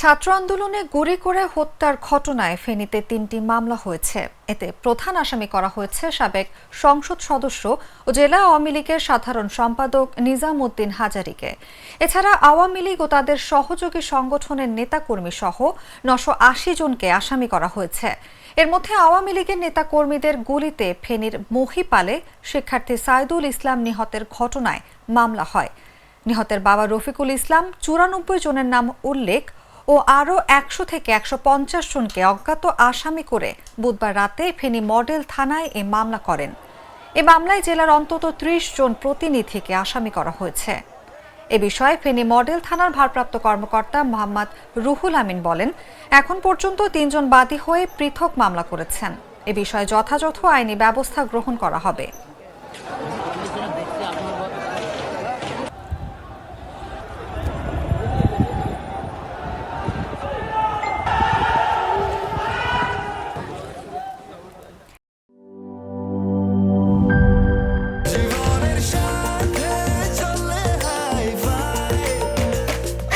ছাত্র আন্দোলনে গুলি করে হত্যার ঘটনায় ফেনীতে তিনটি মামলা হয়েছে। এতে প্রধান আসামি করা হয়েছে সাবেক সংসদ সদস্য ও জেলা আওয়ামী লীগের সাধারণ সম্পাদক নিজাম উদ্দিন হাজারিকে। এছাড়া আওয়ামী লীগ ও তাদের সহযোগী সংগঠনের নেতাকর্মী সহ নশো আশি জনকে আসামি করা হয়েছে। এর মধ্যে আওয়ামী লীগের নেতাকর্মীদের গুলিতে ফেনীর মহিপালে শিক্ষার্থী সাইদুল ইসলাম নিহতের ঘটনায় মামলা হয়। নিহতের বাবা রফিকুল ইসলাম চুরানব্বই জনের নাম উল্লেখ ও আরও একশো থেকে একশো পঞ্চাশ জনকে অজ্ঞাত আসামি করে বুধবার রাতে ফেনী মডেল থানায় এ মামলা করেন। এ মামলায় জেলার অন্তত ত্রিশ জন প্রতিনিধিকে আসামি করা হয়েছে। এ বিষয়ে ফেনী মডেল থানার ভারপ্রাপ্ত কর্মকর্তা মোহাম্মদ রুহুল আমিন বলেন, এখন পর্যন্ত তিনজন বাদী হয়ে পৃথক মামলা করেছেন। এ বিষয়ে যথাযথ আইনি ব্যবস্থা গ্রহণ করা হবে।